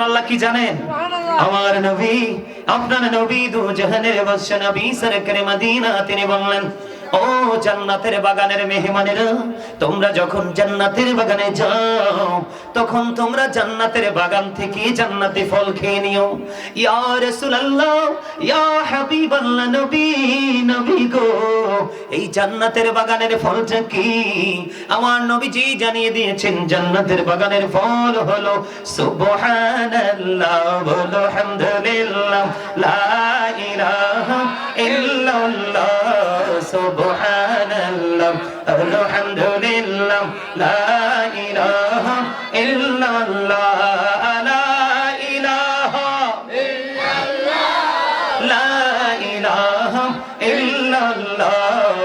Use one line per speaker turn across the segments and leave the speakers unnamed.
আল্লাহ কি জানেন? আমার নবী আপনার নবী দু জাহানের বাদশা নবী সরকারে মদিনা তিনি বললেন ও জান্নাতের বাগানের মেহমানেরা, তোমরা যখন জান্নাতের বাগানে যাও, তখন তোমরা জান্নাতের বাগান থেকে জান্নাতে ফল খেয়ে নিও। ইয়া রাসূলুল্লাহ, ইয়া হাবিবাল্লাহ, নবী নবী গো, এই জান্নাতের বাগানের ফলটা কি? আমার নবীজি জানিয়ে দিয়েছেন, জান্নাতের বাগানের ফল হলো সুবহানাল্লাহ, বলো হামদুলিল্লাহ, লা ইলাহা ইল্লাল্লাহ। সুবহানাল্লাহ আলহামদুলিল্লাহ, লা ইলাহা ইল্লাল্লাহ, লা ইলাহা লা ইলাহা ইল্লাল্লাহ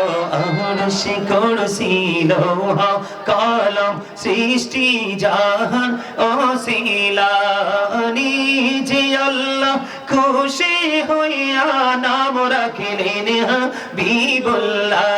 আরশে কুরসি লোহা কলম সৃষ্টি জাহান ও শিলানি যে আল্লাহ খুশি হইয়া নাম রাখিলেন হাবিবুল্লাহ।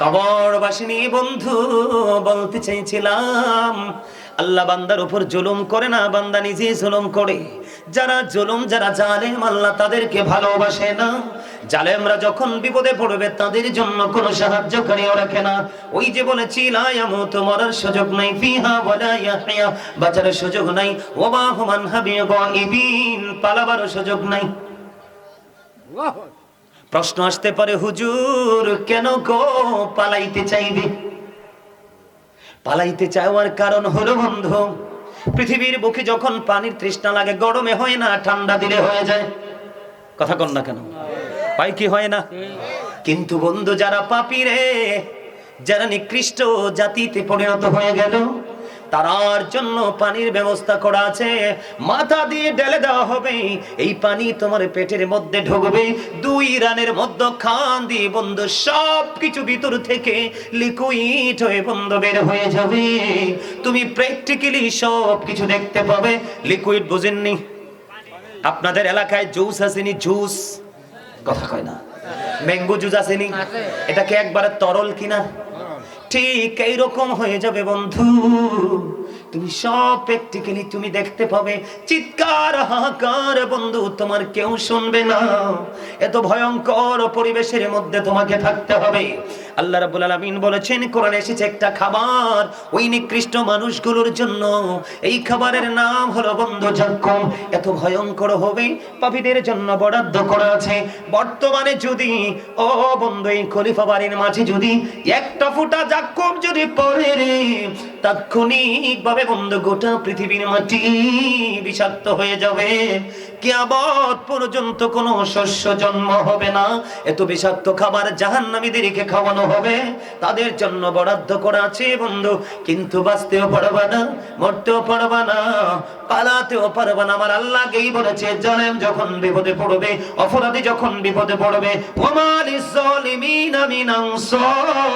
কবরবাসিনী বন্ধু, বলতে চাইছিলাম আল্লাহ বান্দার উপর জুলুম করে না, বান্দা নিজে জুলুম করে। যারা জুলুম, যারা জালেম, আল্লাহ তাদেরকে ভালোবাসে না। জালেমরা যখন বিপদে পড়বে, তাদের জন্য কোনো সাহায্যকারীও রাখে না। ওই যে বলেছি, লা ইয়ামুতু মরার সুযোগ নাই, ফিহা ওয়ালা ইয়াহইয়া বাঁচার সুযোগ নাই। ওয়া হুমান হাবিয়া গাইবিন পালাবারও সুযোগ নাই। প্রশ্ন আসতে পারে, হুজুর, কেন গো পালাইতে চাইবে? পালাইতে চাওয়ার কারণ হলো, বন্ধু, পৃথিবীর বুকে যখন পানির তৃষ্ণা লাগে, গরমে হয় না, ঠান্ডা দিলে হয়ে যায়। কথা কন না কেন? পাই কি হয় না? কিন্তু বন্ধু, যারা পাপি রে যারা নিকৃষ্ট জাতিতে পরিণত হয়ে গেল তারার জন্য পানির ব্যবস্থা করা আছে। মাথা দিয়ে ঢেলে দেওয়া হবে। এই পানি তোমার পেটের মধ্যে ঢুকবে। দুই রানের মধ্যে খান দিয়ে বন্ধ। সব কিছু ভিতর থেকে লিকুইড হয়ে বন্ধ বের হয়ে যাবে। তুমি প্র্যাকটিক্যালি সব কিছু দেখতে পাবে। লিকুইড বুঝেননি? আপনাদের এলাকায় জুস আসেনি? জুস? কথা কয় না। ম্যাঙ্গো জুস আসেনি? এটা কি একবারে তরল কিনা? ঠিক এইরকম হয়ে যাবে বন্ধু। তুমি সব প্র্যাকটিক্যালি তুমি দেখতে পাবে। চিৎকার, হাহাকার, বন্ধু, তোমার কেউ শুনবে না। এত ভয়ঙ্কর পরিবেশের মধ্যে তোমাকে থাকতে হবে। আল্লাহ রাব্বুল আলামিন বলেছেন, কোরআনে এসেছে একটা খাবার। ওই নিকৃষ্ট মানুষগুলোর জন্য এই খাবারের নাম হলো বন্ধু জাক্কুম এত ভয়ঙ্কর হবে, পাপীদের জন্য বরাদ্দ করা আছে। বর্তমানে যদি, ও বন্ধু, এই খলিফা বাড়ির মাঝে যদি একটা ফুটা জাক্কুম যদি পড়ে রে তাৎক্ষণিক ভাবে বন্ধু গোটা পৃথিবীর মাটি বিষাক্ত হয়ে যাবে। পর্যন্ত কোনো শস্য জন্ম হবে না। এত বিষাক্ত খাবার জাহান্নামীদেরকে খাওয়ানো হবে। তাদের জন্য বরাদ্দ করা আছে বন্ধু, কিন্তু বাঁচতেও পারবা না, মরতেও পারবা না, পালাতেও পারবা না। আমার আল্লাহকেই বলেছে, জালেম যখন বিপদে পড়বে, অপরাধী যখন বিপদে পড়বে ওমালিস জালিমিনা মিন আনসার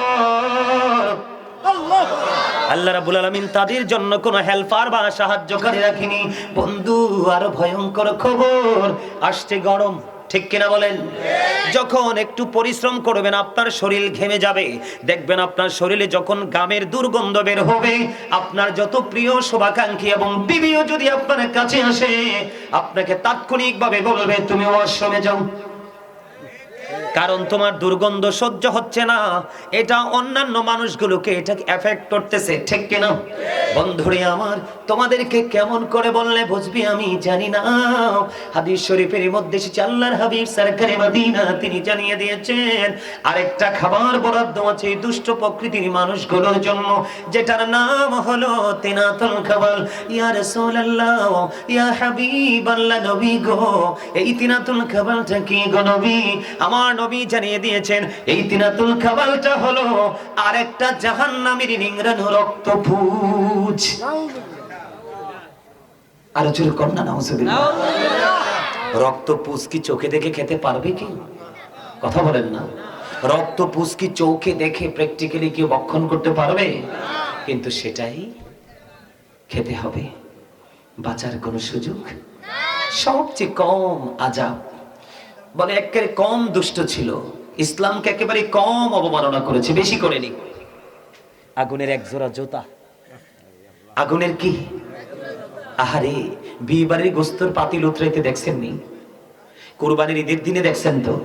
আল্লাহ। রাব্বুল আলামিন তাদের জন্য কোনো হেল্পার বা সাহায্যকারী রাখিনি। বন্ধু, আরও ভয়ঙ্কর খবর। আসছে গরম, ঠিক কিনা বলেন? যখন একটু পরিশ্রম করবেন, আপনার শরীর ঘেমে যাবে। দেখবেন আপনার শরীরে যখন গামের দুর্গন্ধ বের হবে, আপনার যত প্রিয় শুভাকাঙ্ক্ষী এবং বিবিও যদি আপনার কাছে আসে, আপনাকে তাৎক্ষণিকভাবে বলবে, তুমি ওয়াশরুমে যাও। কারণ তোমার দুর্গন্ধ সহ্য হচ্ছে না। এটা অন্যান্য মানুষগুলোকে এটা এফেক্ট করতেছে, ঠিক কিনা? বন্ধুরে আমার, তোমাদেরকে কেমন করে বললে বুঝবি আমি জানি না। হাদিস শরীফের মধ্যে এসেছে, আল্লাহর হাবিব সরকারে মদিনা, তিনি জানিয়ে দিয়েছেন, আরেকটা খাবার বরাদ্দ আছে এই দুষ্ট প্রকৃতির মানুষগুলোর জন্য, যেটার নাম হলো তেনাতল খাবার ইয়া রাসূলুল্লাহ, ইয়া হাবিবাল্লাহ নবী গো, এই তিনাতুল খাবারটা কি গো নবী? আমার নবী জানিয়ে দিয়েছেন এই তিনাতুল খাবারটা হলো আরেকটা জাহান্নামীর নিংড়ানো রক্ত পুজ আর জোরে কন্যা নাউজুবিল্লাহ। রক্ত পুষ্কি চোখে দেখে খেতে পারবে কি? কথা বলেন না। রক্ত পুষ্কি চোখে দেখে প্র্যাকটিক্যালি কেউ বক্ষণ করতে পারবে? কিন্তু সেটাই খেতে হবে। বাঁচার কোনো সুযোগ? সবচেয়ে কম আজাব বলে একেবারে কম দুষ্ট ছিল। ইসলামকে একেবারে কম অবমাননা করেছে, বেশি করেনি। আগুনের এক জোড়া জোতা। আগুনের কি? আহারে বিয়ে বাড়ির গোস্তর পাতিল উতরাইতে দেখছেন নি কোরবানির ঈদের দিনে দেখছেন তো?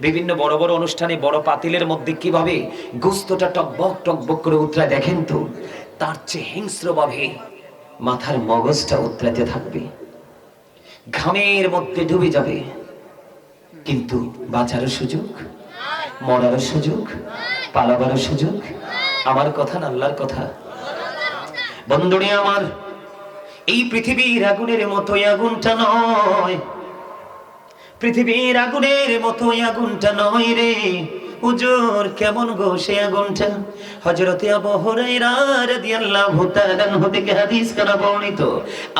বিভিন্ন বড় বড় অনুষ্ঠানে বড় পাতিলের মধ্যে কীভাবে গোস্তটা টকবক টকবক করে উতরায় দেখেন তো? তার চেয়ে হিংস্রভাবে মাথার মগজটা উতরাতে থাকবে। ঘামের মধ্যে ডুবে যাবে। কিন্তু বাঁচারও সুযোগ, মরারও সুযোগ, পালাবারও সুযোগ। আমার কথা না আল্লাহর কথা। বন্ধুরে আমার, এই পৃথিবীর আগুনের মতোই আগুনটা নয়। পৃথিবীর আগুনের মতোই আগুনটা নয় রে। উজোর কেমন গো সে আগুনটা? হযরতে আবু হাদিস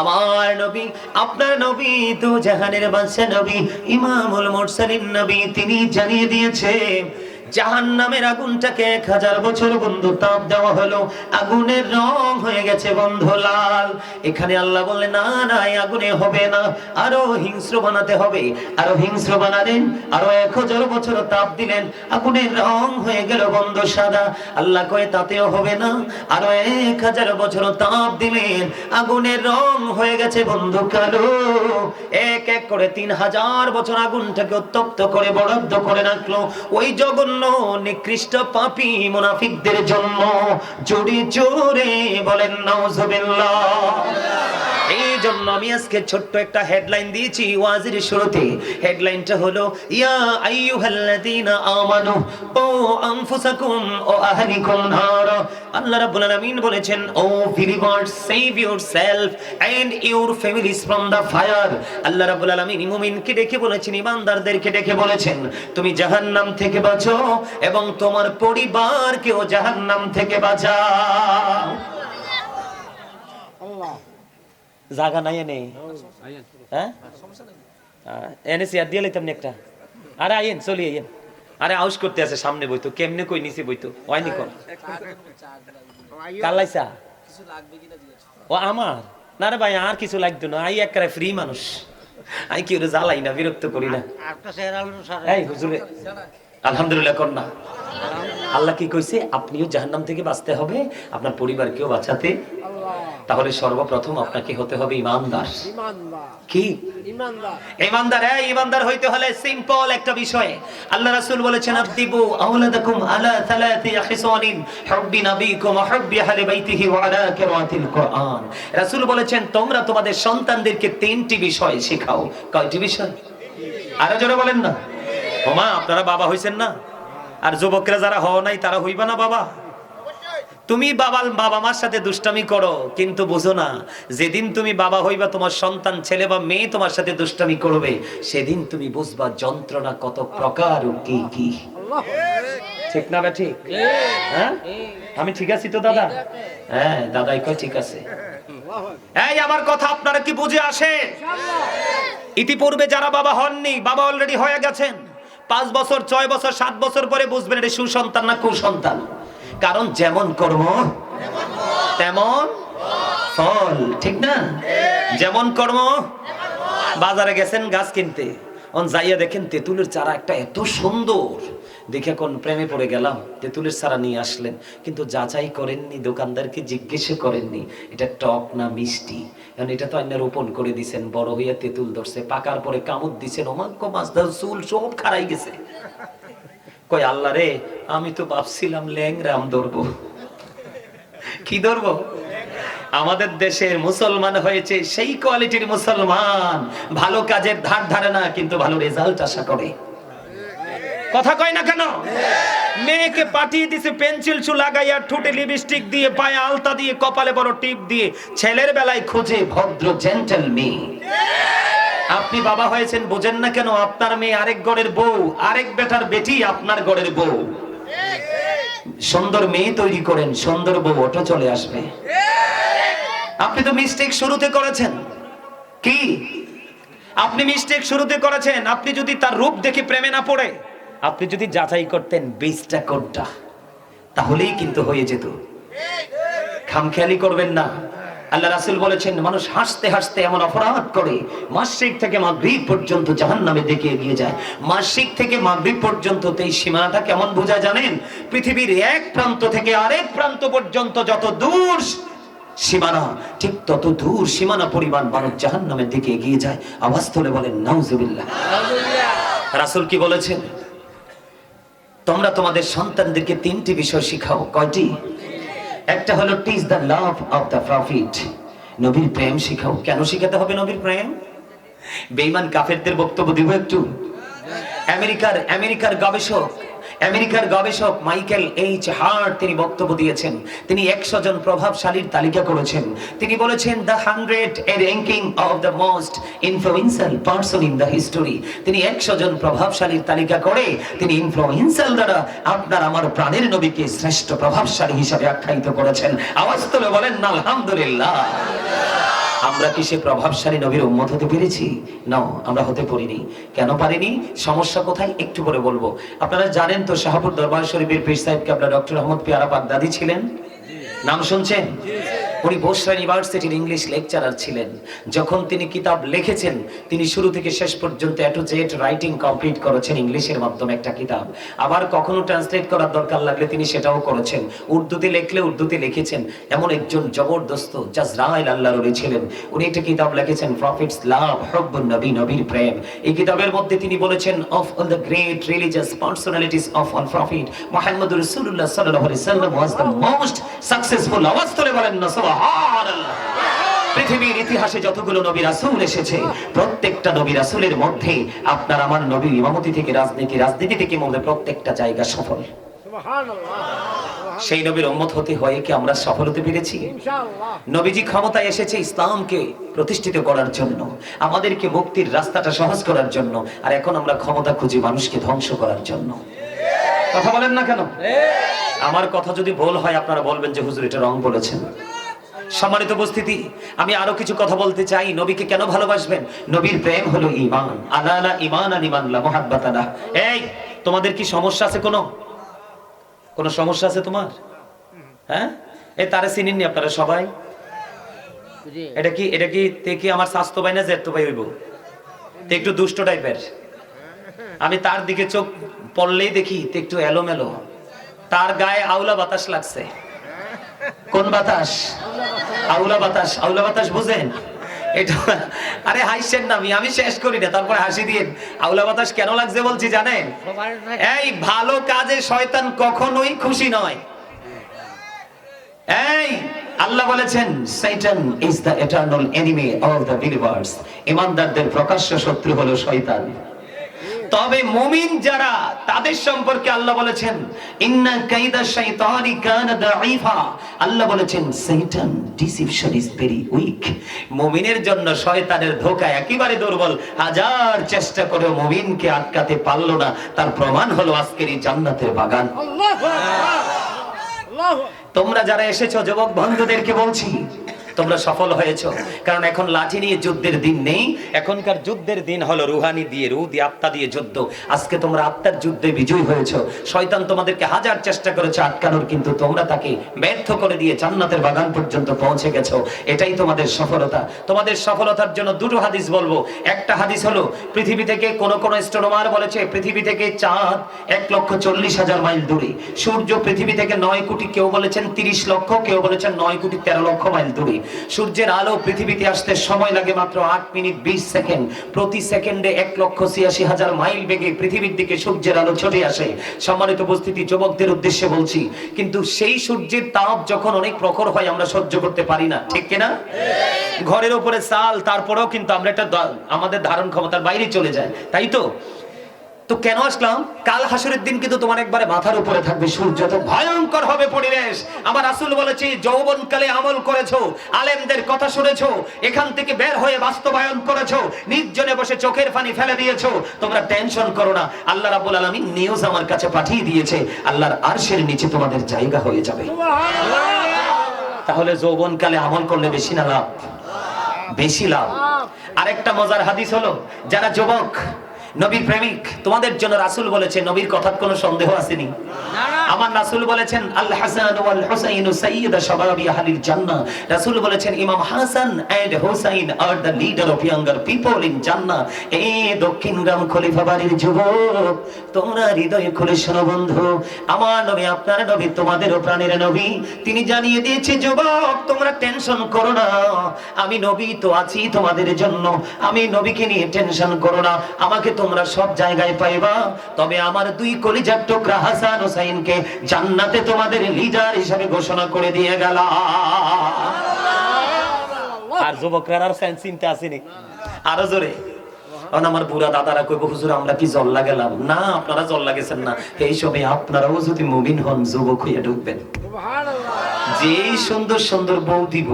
আমার নবী, আপনার নবী তো জাহানের বাদশা নবী, ইমামুল মুরসালিন নবী তিনি জানিয়ে দিয়েছে জাহান নামের আগুনটাকে এক হাজার বছর বন্ধু তাপ দেওয়া হলো। আগুনের রং হয়ে গেছে বন্ধ লাল। এখানে আল্লাহ বললে না না আগুনে হবে না। আরও হিংস্র বানাতে হবে। আরও হিংস্র বানালেন, আরও এক হাজার বছর তাপ দিলেন। আগুনের রং হয়ে গেল বন্ধ সাদা। আল্লাহ কয়ে, তাতেও হবে না। আরও এক হাজার বছর তাপ দিলেন। আগুনের রং হয়ে গেছে বন্ধু কালো। এক এক করে তিন হাজার বছর আগুনটাকে উত্তপ্ত করে, বরাদ্দ করে রাখল। ওই জঘন্য নিকৃষ্ট পাপি মুনাফিকদের জন্য জোরে জোরে বলেন নাউজুবিল্লাহ। জন্য আমি আজকে ছোট্ট একটা হেডলাইন দিয়েছি ওয়াজির শুরুতে। হেডলাইনটা হলো, ইয়া আইয়ুহাল্লাযীনা আমানু, ও আনফুসাকুম, ও আহলিকুম নার। আল্লাহ রাব্বুল আলামিন বলেছেন, O believers save yourself and your families from the fire আল্লাহ রাব্বুল আলামিন মুমিনকে ডেকে বলেছেন, ইমানদারদেরকে ডেকে বলেছেন, তুমি জাহান্নাম থেকে বাঁচো এবং তোমার পরিবারকেও জাহান্নাম থেকে বাঁচাও। জায়গা নাই। এনে এনে চেয়ার দিয়ে লাইতাম নি একটা। আরে আইন চলি আইন আরে আউস করতে আছে সামনে বইতো, কেমনে কই নিচে বইতো? ওয়াইনি কর কালাইসা ও আমার? না রে ভাই, আর কিছু লাগতো না। আই একবারে ফ্রি মানুষ। আই কি ওরে জ্বালাই না, বিরক্ত করি না। এই হুজুরে, আলহামদুলিল্লাহ কর না। আল্লাহ কি কইছে? আপনিও জাহান্নাম থেকে বাঁচতে হবে, আপনার পরিবারকেও বাঁচাতে তাহলে সর্বপ্রথম আপনাকে হতে হবে ইমানদার। কি?
ইমানদার।
হ্যাঁ ইমানদার হইতে হলে সিম্পল একটা বিষয়। আল্লাহ রাসূল বলেছেন আদিবু আওলাদাকুম আলা থালাতি খিসানিন হুব্বি নবীকুম ওয়া হুব্বি আহলি বাইতিহি ওয়া আলা কুরআন। রাসূল বলেছেন তোমরা তোমাদের সন্তানদেরকে তিনটি বিষয় শেখাও। কয়টি বিষয়? আরও জোরে বলেন না। ওমা আপনারা বাবা হইছেন না? আর যুবকরা যারা হও নাই তারা হইবা না বাবা? তুমি বাবা বাবা মার সাথে দুষ্টামি করো, কিন্তু বুঝো না, যেদিন তুমি বাবা হইবা তোমার সন্তান, ছেলে বা মেয়ে তোমার সাথে দুষ্টামি করবে, সেদিন তুমি বুঝবা যন্ত্রণা কত প্রকার ও কি কি। ঠিক না বে ঠিক? হ্যাঁ? আমি ঠিক আছি তো, দাদা? হ্যাঁ দাদাই কয় ঠিক আছে। এই, আমার কথা আপনারা কি বুঝে আসে ইতিপূর্বে যারা বাবা হননি, বাবা অলরেডি হয়ে গেছেন। পাঁচ বছর, ছয় বছর, সাত বছর পরে বুঝবেন এটা সুসন্তান না কুসন্তান। কারণ যেমন কর্ম, তেমন ফল, ঠিক না? যেমন কর্ম, বাজারে গেছেন গাছ কিনতে। অন যাইয়া দেখেন তেঁতুলের চারা একটা এত সুন্দর। দেখে কোন প্রেমে পড়ে গেলাম, তেঁতুলের চারা নিয়ে আসলেন। কিন্তু যাচাই করেননি, দোকানদারকে জিজ্ঞেস করেননি, এটা টক না মিষ্টি? কারণ এটা তো আইনা রোপণ করে দিছেন, বড় হইয়া তেঁতুল ধরছে, পাকার পরে কামড় দিছেন ওমাক্য মাছ ধর, চুল সব খারাই গেছে। কই আল্লাহ রে, আমি তো ভাবছিলাম ল্যাংরাম ধরবো। কি ধরবো? আমাদের দেশের মুসলমান হয়েছে সেই কোয়ালিটির মুসলমান। ভালো কাজের ধার ধারে না, কিন্তু ভালো রেজাল্ট আশা করে। কথা কয় না কেন? মেয়েকে পাঠিয়ে দিছে, পেন্সিল শু লাগাইয়া ঠোঁটে লিপস্টিক দিয়ে, পায়ে আলতা দিয়ে, কপালে বড় টিপ দিয়ে, ছেলের বেলায় খোঁজে ভদ্র জেন্টেল মেয়ে আপনি বাবা হয়েছেন, বোঝেন না কেন, আপনার মেয়ে আরেক গড়ের বউ, আরেক বেটার বেটি আপনার গড়ের বউ। সুন্দর মেয়ে তৈরি করেন, সুন্দর বউ ওটা চলে আসবে। আপনি তো মিস্টেক শুরুতে করেছেন। কি? আপনি মিস্টেক শুরুতে করেছেন, আপনি যদি তার রূপ দেখে প্রেমে না পড়ে, আপনি যদি যাচাই করতেন বীজটা কোনটা, তাহলেই কিন্তু হয়ে যেত। খামখেয়ালি করবেন না। আল্লাহ রাসুল বলেছেন মানুষ হাসতে হাসতে এমন অপরাধ করে মাসিক থেকে মাগরিব পর্যন্ত জাহান নামে দেখে এগিয়ে যায়। মাসিক থেকে মাগরিব পর্যন্ত এই সীমানাটা কেমন বোঝা জানেন? পৃথিবীর এক প্রান্ত থেকে আরেক প্রান্ত পর্যন্ত যত দূর সীমানা ঠিক তত দূর সীমানা পরিমাণ মানুষ জাহান নামের দিকে এগিয়ে যায়। আওয়াজ তুলে বলেন নাউজুবিল্লাহ। রাসুল কি বলেছেন? তোমরা তোমাদের সন্তানদেরকে তিনটি বিষয় শিখাও। কয়টি? একটা হলো teach the love of the prophet নবীর প্রেম শিখাও। কেন শিখাতে হবে নবীর প্রেম? বেঈমান কাফেরদের বক্তব্য দিব একটু। আমেরিকার আমেরিকার গবেষক আমেরিকার গবেষক মাইকেল এইচ হার্ট তিনি বক্তব্য দিয়েছেন। তিনি একশো জন প্রভাবশালীর তালিকা করেছেন। তিনি বলেছেন, the hundred a ranking of the most influential person in the history. তিনি একশো জন প্রভাবশালীর তালিকা করে তিনি ইনফ্লুয়েন্সিয়াল দ্বারা আপনার আমার প্রাণের নবীকে শ্রেষ্ঠ প্রভাবশালী হিসাবে আখ্যায়িত করেছেন। আওয়াজ তুলে বলেন, আলহামদুলিল্লাহ। আমরা কি সে প্রভাবশালী নবীর উম্মত হতে পেরেছি? না আমরা হতে পারিনি। কেন পারিনি? সমস্যা কোথায়? একটু করে বলব। আপনারা জানেন তো শাহপুর দরবার শরীফের পীর সাহেবকে আপনারা ডক্টর আহমদ পেয়ারা পাগদাদি ছিলেন? নাম শুনছেন? উনি বোসরা ইউনিভার্সিটির ইংলিশ লেকচারার ছিলেন। যখন তিনি কিতাব লিখেছেন, তিনি শুরু থেকে শেষ পর্যন্ত A to Z writing complete করেছেন ইংলিশের মাধ্যমে একটা কিতাব। আবার কখনো ট্রান্সলেট করার দরকার লাগলে তিনি সেটাও করেছেন। উর্দুতে লিখলে উর্দুতে লিখেছেন। এমন একজন জবরদস্ত জাজরাইল আল্লাহর ওলি ছিলেন। উনি একটা কিতাব লিখেছেন প্রফিটস লাভ হব্বুন নবী নবীর প্রেম। এই কিতাবের মধ্যে তিনি বলেছেন of all the great religious personalities of all prophet মুহাম্মদুর রাসূলুল্লাহ সাল্লাল্লাহু আলাইহি সাল্লাম ওয়াজ দ্য মোস্ট সাকসেসফুল তুলে বলেন না পৃথিবীর ইতিহাসে যতগুলো নবী রাসূল এসেছে প্রত্যেকটা নবী রাসূলের মধ্যে আপনার আমার নবী ইমামতি থেকে রাজনীতি রাজনীতি থেকে মধ্যে প্রত্যেকটা জায়গা সফল। সেই নবীর উম্মত হতে হয়ে কি আমরা সফল হতে পেরেছি? নবীজি ক্ষমতায় এসেছে ইসলামকে প্রতিষ্ঠিত করার জন্য আমাদেরকে মুক্তির রাস্তাটা সহজ করার জন্য আর এখন আমরা ক্ষমতা খুঁজি মানুষকে ধ্বংস করার জন্য। কথা বলেন না কেন? আমার কথা যদি ভুল হয় আপনারা বলবেন যে হুজুর এটা রং বলেছেন। সম্মানিত উপস্থিতি আমি আরও কিছু কথা বলতে চাই। নবীকে কেন ভালোবাসবেন? নবীর প্রেম হলো ইমান আলা আলা ইমান আন ইমান লা মুহাব্বাতানা এই তোমাদের কি সমস্যা আছে কোনো? কোনো সমস্যা আছে তোমার? হ্যাঁ? এই তারা চিনেননি আপনারা সবাই? এটা কি এটা কি তে কি আমার স্বাস্থ্য ভাই না জেঠতো ভাই হইব? তে একটু দুষ্ট টাইপের। আমি তার দিকে চোখ পড়লেই দেখি তে একটু এলোমেলো। তার গায়ে আউলা বাতাস লাগছে। কোন বাতাস? আউলা বাতাস। আউলা বাতাস বুঝেন? এটা আরে হাসছেন না আমি আমি শেষ করি না, তারপরে হাসি দিয়ে আউলা বাতাস কেন লাগছে বলছি জানেন? এই ভালো কাজে শয়তান কখনোই খুশি নয়। এই, আল্লাহ বলেছেন Satan is the eternal enemy of the ইমানদারদের প্রকাশ্য শত্রু হলো শয়তান। তবে মুমিন যারা তাদের সম্পর্কে আল্লাহ বলেছেন ইন্না কাইদা শাইতানি কানা দাঈফা। আল্লাহ বলেছেন Satan deception is very weak. মুমিনের জন্য শয়তানের ধোঁকা একেবারে দুর্বল। হাজার চেষ্টা করে মুমিনকে আটকাতে পারল না। তার প্রমাণ হলো আজকের এই জান্নাতের বাগান।
আল্লাহু আকবার আল্লাহু
তোমরা যারা এসেছ যুবক বন্ধুদেরকে বলছি তোমরা সফল হয়েছো। কারণ এখন লাঠি নিয়ে যুদ্ধের দিন নেই। এখনকার যুদ্ধের দিন হলো রুহানি দিয়ে রু দিয়ে আত্মা দিয়ে যুদ্ধ। আজকে তোমরা আত্মার যুদ্ধে বিজয়ী হয়েছো। শয়তান তোমাদেরকে হাজার চেষ্টা করেছে আটকানোর, কিন্তু তোমরা তাকে ব্যর্থ করে দিয়ে জান্নাতের বাগান পর্যন্ত পৌঁছে গেছো। এটাই তোমাদের সফলতা। তোমাদের সফলতার জন্য দুটো হাদিস বলব। একটা হাদিস হলো, পৃথিবী থেকে কোন কোন স্ট্রোমার বলেছে, পৃথিবী থেকে চাঁদ এক লক্ষ চল্লিশ হাজার মাইল দূরে। সূর্য পৃথিবী থেকে নয় কোটি কেউ বলেছেন তিরিশ লক্ষ, কেউ বলেছেন নয় কোটি তেরো লক্ষ মাইল দূরে। সূর্যের আলো পৃথিবীতে আসতে সময় লাগে মাত্র আট মিনিট বিশ সেকেন্ড। প্রতি সেকেন্ডে এক লক্ষ ছিয়াশি হাজার মাইল বেগে পৃথিবীর দিকে সূর্যের আলো ছড়ে আসে। সম্মানিত উপস্থিতি, যুবকদের উদ্দেশ্যে বলছি, কিন্তু সেই সূর্যের তাপ যখন অনেক প্রখর হয়, আমরা সহ্য করতে পারি না। ঠিক কিনা? ঘরের উপরে চাল, তারপরেও কিন্তু আমরা একটা আমাদের ধারণ ক্ষমতার বাইরে চলে যায় তাই তো? তো কেন আসলাম? কাল হাসুরের দিন কিন্তু তোমার একবারে মাথার উপরে থাকবে সূর্য তো ভয়ঙ্কর হবে পরিবেশ। আমার আসল বলেছি যৌবনকালে আমল করেছ আলেমদের কথা শুনেছো এখান থেকে বের হয়ে বাস্তবায়ন করেছ নির্জনে বসে চোখের পানি ফেলে দিয়েছ। তোমরা টেনশন করো না আল্লাহ রাব্বুল আলামিন নিউজ আমার কাছে পাঠিয়ে দিয়েছে আল্লাহর আরশের নিচে তোমাদের জায়গা হয়ে যাবে। তাহলে যৌবনকালে আমল করলে বেশি না লাভ? বেশি লাভ। আরেকটা মজার হাদিস হলো যারা যুবক নবীর প্রেমিক তোমাদের জন্য রাসুল বলেছে নবীর কথার কোনো সন্দেহ আসেনি। আমার রাসূল বলেছেন, আল হাসান ওয়াল হুসাইন সাইয়্যিদ শাবাবি আহলিল জান্নাহ। রাসূল বলেছেন, Imam Hasan and Husain are the leader of younger people in জান্নাহ। এ দক্ষিণ গ্রাম খলিফা বাড়ির যুবক, তোমরা হৃদয় খুলে শোনো বন্ধু। আমার নবী, আপনার নবী, তোমাদেরও প্রাণের নবী। তিনি জানিয়ে দিয়েছে, যুবক, তোমরা টেনশন করো না। আমি নবী তো আছি তোমাদের জন্য। আমি নবীকে নিয়ে টেনশন করো না। আমাকে তোমরা সব জায়গায় পাইবা। তবে আমার দুই কলিজার টুকরা হাসান হোসাইনকে জান্নাতে তোমাদের লিডার হিসাবে ঘোষণা করে দিয়ে গেল আর যুবকরা আর সেন্স চিনতে আসেনি। আরও জোরে। কারণ আমার বুড়া দাদারা কইব হুজুর আমরা কি জল লাগালাম না আপনারা জল গেছেন না। এই সময় আপনারাও যদি মুমিন হন যুবক হইয়া ঢুকবেন।
যেই
যে সুন্দর সুন্দর বউ দিব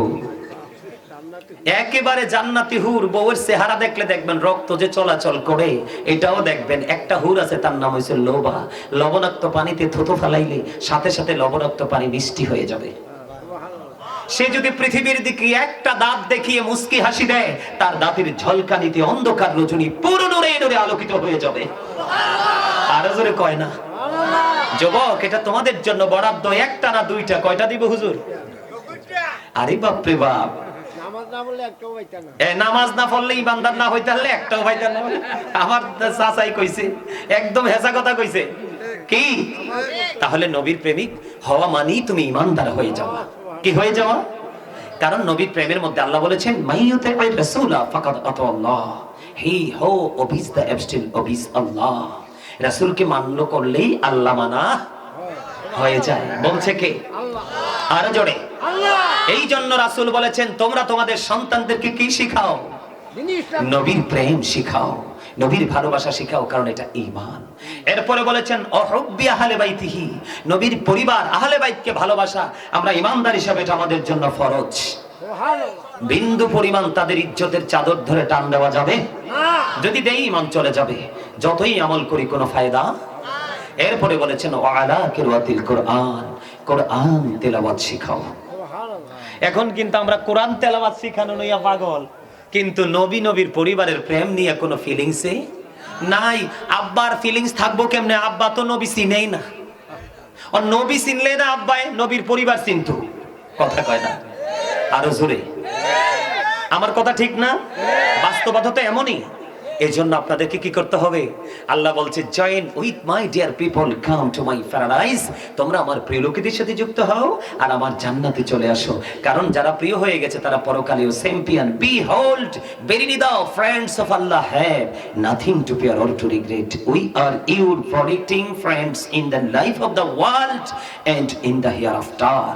একেবারে জান্নাতি হুর, বউয়ের চেহারা দেখলে দেখবেন রক্ত যে চলাচল করে, এটাও দেখবেন। একটা হুর আছে, তার নাম হয়েছে লোভা লবণাক্ত পানিতে থুতু ফেলাইলে সাথে সাথে লবণাক্ত পানি মিষ্টি হয়ে যাবে। সে যদি পৃথিবীর দিকে একটা দাঁত দেখিয়ে মুস্কি হাসি দেয়, তার দাঁতের ঝলকানিতে অন্ধকার রজনী পুরো নড়ে নড়ে আলোকিত হয়ে যাবে। আরও জোরে কয় না? যুবক, এটা তোমাদের জন্য বরাদ্দ, একটা না দুইটা। কয়টা দিব হুজুর? আরে বাপরে বাপ। এ নামাজ না পড়লে ইমানদার না হইতে একটাও পাইতেন না। আমার চাচাই কইছে একদম হেসা কথা কইছে। কি? তাহলে নবীর প্রেমিক হওয়া মানেই তুমি ইমানদার হয়ে যাওয়া কি হয়ে যাওয়া? কারণ নবীর প্রেমের মধ্যে আল্লাহ বলেছেন মাইয়ুতে আই রাসূলা ফাকাদ আতাল্লাহ হি হো ওবিস দ্য অ্যাবস্টিল ওবিস আল্লাহ। রাসূলকে মান্য করলেই আল্লাহ মানা হয়ে। যায়। বলছে কে? আরও জোরে।
আল্লাহ।
এই জন্য রাসূল বলেছেন তোমরা তোমাদের সন্তানদেরকে কি শিখাও? নবীর প্রেম শিখাও নবীর ভালোবাসা শিখাও কারণ এটা ঈমান। এরপরে বলেছেন অহব্বি আহলে বাইতিহি নবীর পরিবার আহলে বাইতকে ভালোবাসা আমরা ইমানদার হিসাবে এটা আমাদের জন্য ফরজ। বিন্দু পরিমাণ তাদের ইজ্জতের চাদর ধরে টান দেওয়া যাবে? যদি দেই ইমান চলে যাবে। যতই আমল করি কোনো ফায়দা? এরপরে বলেছেন ওয়ালা কিরাতিল কোরআন কোরআন তেলাওয়াত শিখাও। এখন কিন্তু আমরা কোরআন তেলাবাদ শিখানো নইয়া পাগল। কিন্তু নবী নবীর পরিবারের প্রেম নিয়ে কোনো ফিলিংসে নাই। আব্বার ফিলিংস থাকব কেমনে? আব্বা তো নবী চিনেই না। ও নবী চিনলে না আব্বাই নবীর পরিবার চিনতো। কথা কয় না? আরও জোরে। আমার কথা ঠিক না? বাস্তবতা তো এমনই। এই জন্য আপনাদেরকে কি করতে হবে? আল্লাহ বলছে join with my dear people come to my paradise তোমরা আমার প্রিয় লোকেদের সাথে যুক্ত হও আর আমার জান্নাতে চলে আসো। কারণ যারা প্রিয় হয়ে গেছে, তারা পরকালীয় চ্যাম্পিয়ন বি হোল্ড বেরিয়ে দাও friends of Allah have nothing to fear or to regret we are your protecting friends in the life of the world and in the hereafter